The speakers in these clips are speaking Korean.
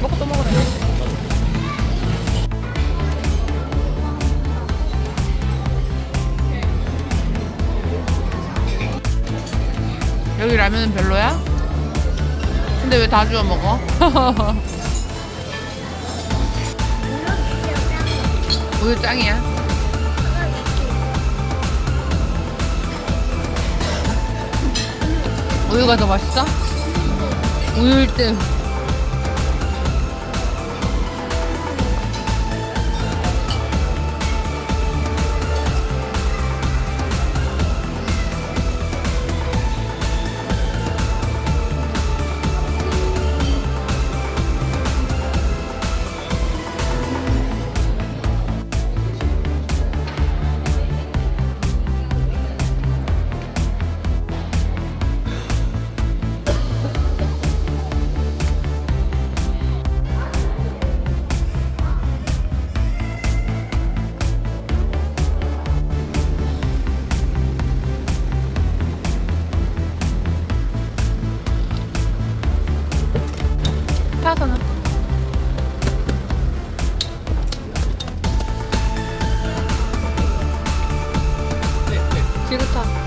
먹고 또 먹으래. 여기 라면은 별로야? 근데 왜 다 주워 먹어? 우유 짱이야. 우유가 더 맛있어? 우유 1등. Firuta.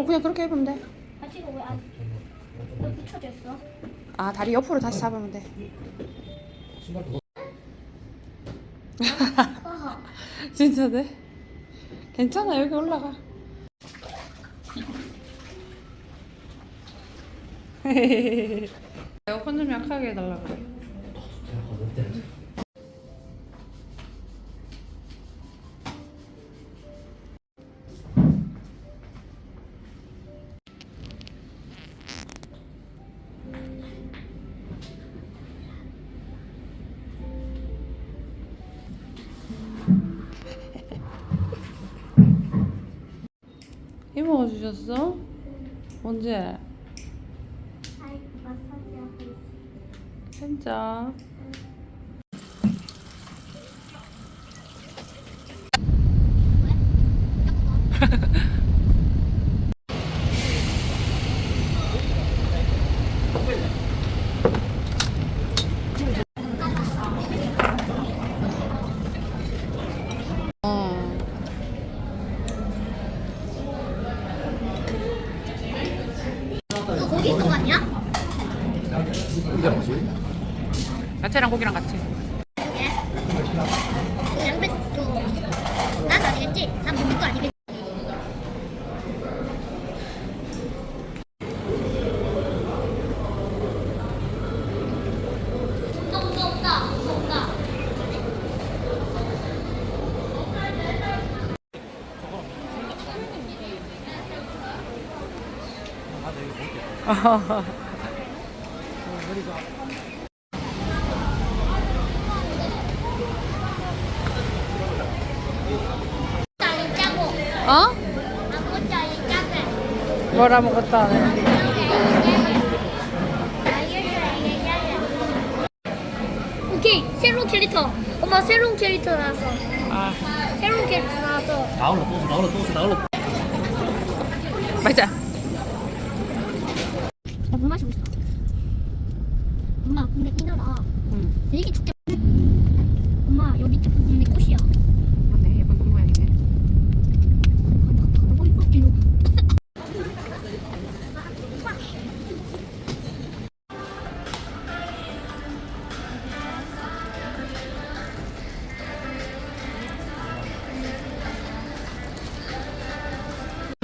어 그냥 그렇게 해보면 돼. 아직 왜안 왜 붙여져 있어? 아 다리 옆으로 다시 잡으면 돼. 진짜 돼? 괜찮아 여기 올라가. 에어컨 좀 약하게 해달라고. 이모가 주셨어? 언제? 아이 마사지 하고 있어. 진짜. 어. 이거 고기 거 아니야? 이게 뭐지? 야채랑 고기랑 같이. 이게 양배 그난 아니겠지? 난 먹는 거 아니겠지? 없다 없다 없다 없다 짜리 짜고 어? 뭘 아무것도 안 해. 오케이 새로운 캐릭터 엄마 새로운 캐릭터 나왔어 아, 새로운 캐릭터 나왔어 나올라 또 나올라 또 나올라 맞아. 나물 마시고 있어 엄마 근데 이나라 응. 되게 엄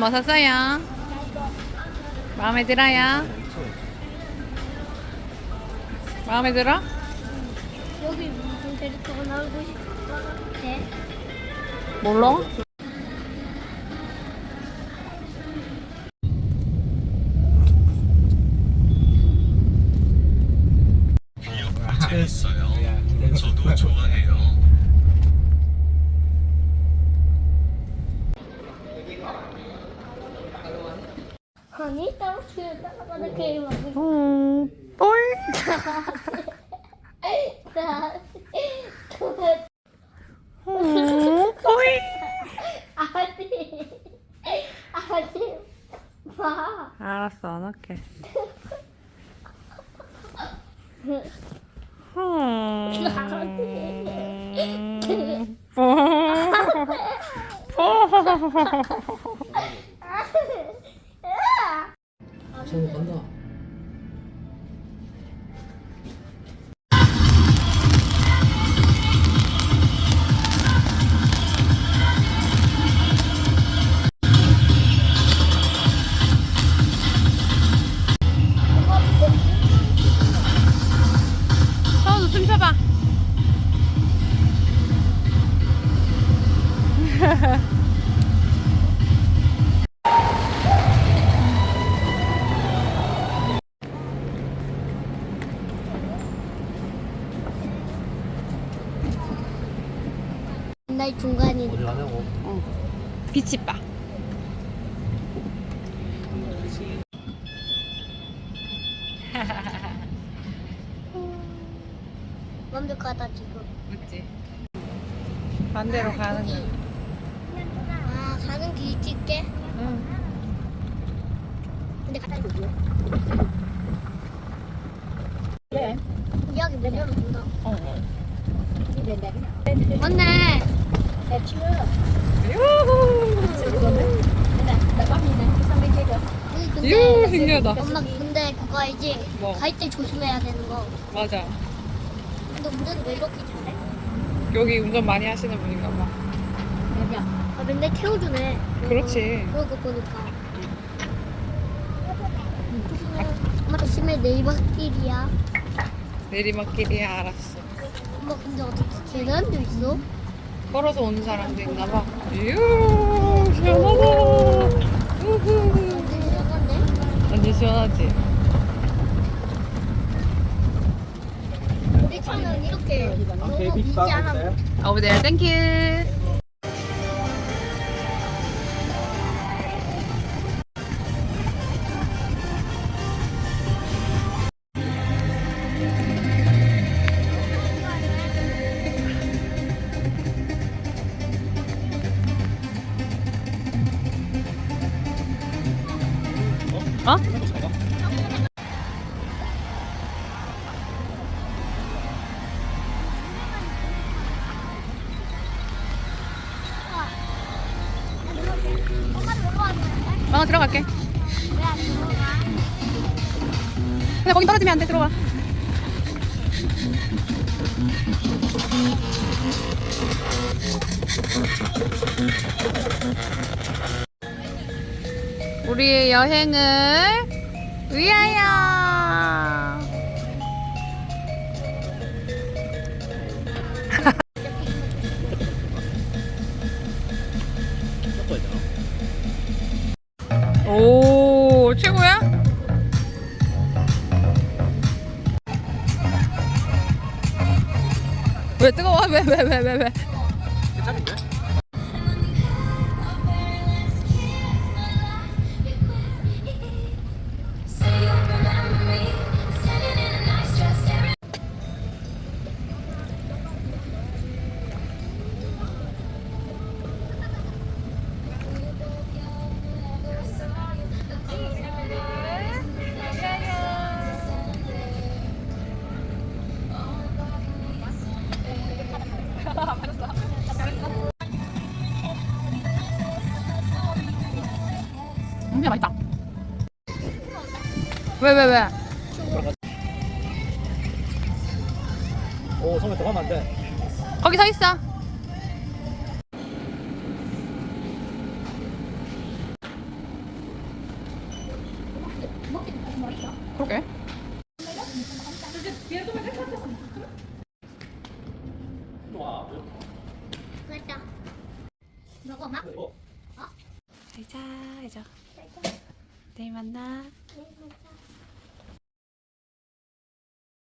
뭐 샀어요? 마음에 들어요? 마음에 들어? 여기 무슨 캐릭터가 나오고 싶어? 네. 몰라? 저도 좋아해요. 떨어뜨려 따라가는 게임 하고 있어. 음, 볼. 나, 음, 볼. 아니, 아니, 봐. 알았어, 안 할게. 음, 볼. 저거 간다. 날 중간이 어디 가냐고. 빛이 봐. 완벽하다 지금. 맞지? 반대로 가는 거. 아 가는 길 찍게. 응. 근데 갔다 이거 뭐야? 이야기 몇 년을 준다. 어. 맞네. 근데 유 신기하다. 엄마 근데 그거 알지? 뭐? 갈 때 조심해야 되는 거. 맞아. 근데 운전 왜 이렇게 잘해? 여기 운전 많이 하시는 분인가 봐. 아 맨날 태워주네. 그렇지. 그러고 보니까. 엄마 조심해 내리막길이야. 내리막길이야 알았어. 엄마 근데 어떻게 계단도 있어? 걸어서 오는 사람도 있나 봐. 이야 시원하다. 우후. 완전 시원하지. 우리 차는 이렇게 너무 미지 않아. Over there, thank you. 들어왔네. 어 들어갈게. 근데 거기 떨어지면 안 돼 들어와. 우리의 여행을 위하여. 뜨거워? 왜 왜, 왜, 왜? 오, 성민 더 가면 안 돼. 거기 서 있어. 그러게.